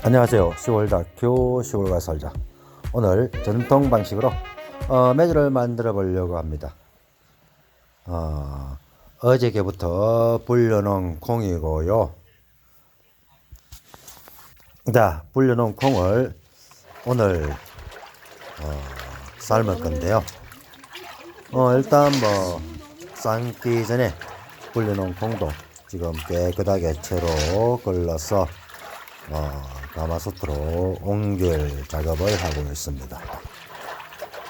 안녕하세요. 시골다큐 시골과 살자. 오늘 전통 방식으로 어, 매주를 만들어 보려고 합니다. 어, 어저께부터 불려놓은 콩이고요. 자, 불려놓은 콩을 오늘 어, 삶을 건데요. 어, 일단 뭐 삶기 전에 불려놓은 콩도 지금 깨끗하게 채로 걸러서 어, 가마솥으로 옮길 작업을 하고 있습니다.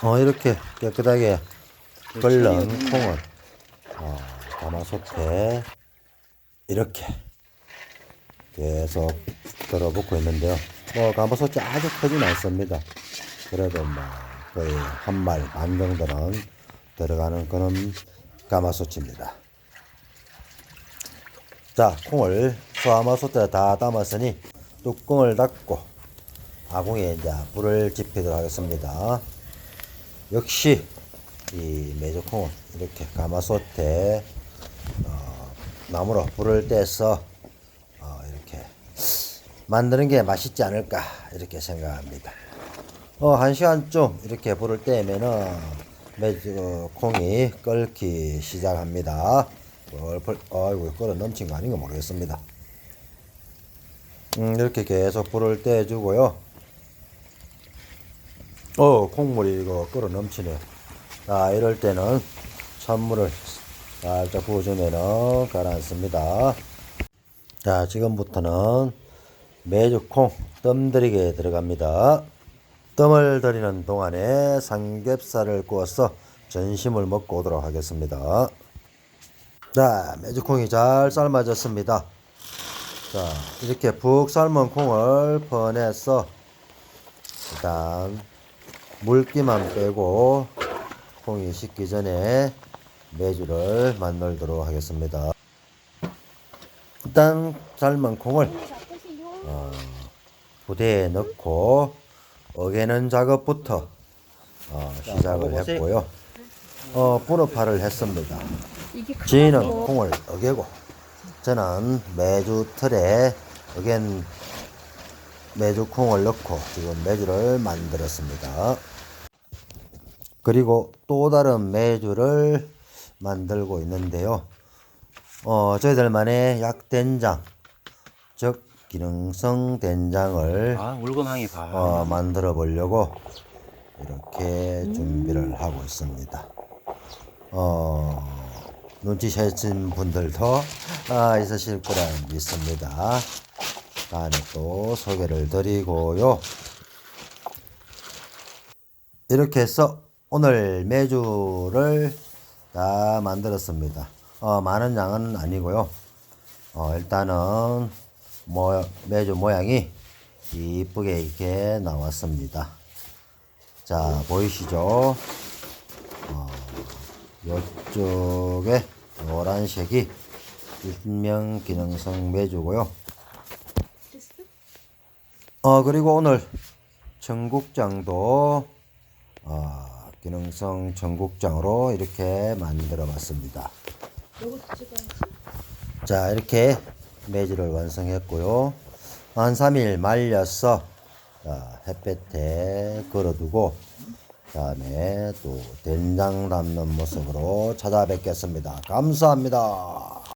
어, 이렇게 깨끗하게 끓는 콩을 어, 가마솥에 이렇게 계속 들어붙고 있는데요. 뭐 가마솥이 아주 크진 않습니다. 그래도 뭐 거의 한 말 반 정도는 들어가는 그런 가마솥입니다. 자, 콩을 수아마솥에 다 담았으니 뚜껑을 닫고 아궁이에 이제 불을 지피도록 하겠습니다. 역시 이 메주콩은 이렇게 가마솥에 어, 나무로 불을 떼서 어, 이렇게 만드는 게 맛있지 않을까 이렇게 생각합니다. 어, 한 시간쯤 이렇게 불을 떼면은 메주 콩이 끓기 시작합니다. 펄펄, 아이고 끓어 넘친 거 아닌가 모르겠습니다. 음, 이렇게 계속 불을 떼주고요. 어, 콩물이 이거 끓어 넘치네. 자, 이럴 때는 찬물을 살짝 부어주면은 가라앉습니다. 자, 지금부터는 메주콩 뜸 들이게 들어갑니다. 뜸을 들이는 동안에 삼겹살을 구워서 전심을 먹고 오도록 하겠습니다. 자, 메주콩이 잘 삶아졌습니다. 자, 이렇게 푹 삶은 콩을 퍼내서 일단 물기만 빼고 콩이 식기 전에 메주를 만들도록 하겠습니다. 일단 삶은 콩을 어, 부대에 넣고 어개는 작업부터 어, 시작을 했고요. 어, 분업화를 했습니다. 지인은 콩을 어개고 저는 매주 틀에 어겐 매주 콩을 넣고 지금 매주를 만들었습니다. 그리고 또 다른 매주를 만들고 있는데요. 어, 저희들만의 약된장, 즉 기능성 된장을 아 울금항이 봐. 어, 만들어 보려고 이렇게 준비를 하고 있습니다. 어, 눈치채신 분들도 아, 있으실 거라 믿습니다. 다음에 또 소개를 드리고요. 이렇게 해서 오늘 메주를 다 만들었습니다. 어, 많은 양은 아니고요. 어, 일단은 모, 메주 모양이 이쁘게 이렇게 나왔습니다. 자, 보이시죠? 어, 이쪽에 노란색이 일명 기능성 메주고요. 어, 그리고 오늘 청국장도 어, 기능성 청국장으로 이렇게 만들어 봤습니다. 자, 이렇게 매주를 완성했고요. 한 3일 말려서 자, 햇볕에 걸어두고 다음에 또 된장 담는 모습으로 찾아뵙겠습니다. 감사합니다.